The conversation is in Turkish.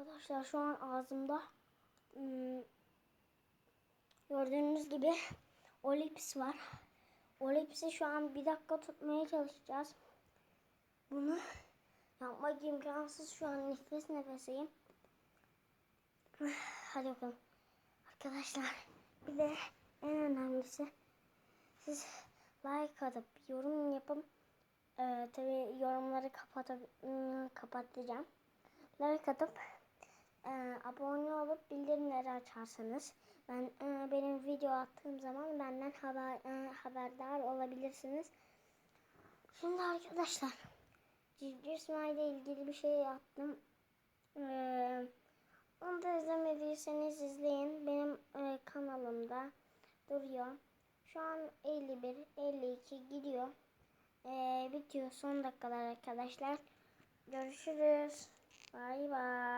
Arkadaşlar şu an ağzımda hmm, gördüğünüz gibi olips var. Olipsi şu an bir dakika tutmaya çalışacağız. Bunu yapmak imkansız şu an nefes nefeseyim. Hadi bakalım. Arkadaşlar bir de en önemlisi siz like atıp yorum yapın. Ee, tabii yorumları kapatıp ıı, kapatacağım. Like atıp e, abone olup bildirimleri açarsanız ben e, benim video attığım zaman benden haber e, haberdar olabilirsiniz. Şimdi arkadaşlar İsmail ile ilgili bir şey yaptım. Ee, onu da izlemediyseniz izleyin. Benim e, kanalımda duruyor. Şu an 51, 52 gidiyor. Ee, bitiyor son dakikalar arkadaşlar. Görüşürüz. Bay bay.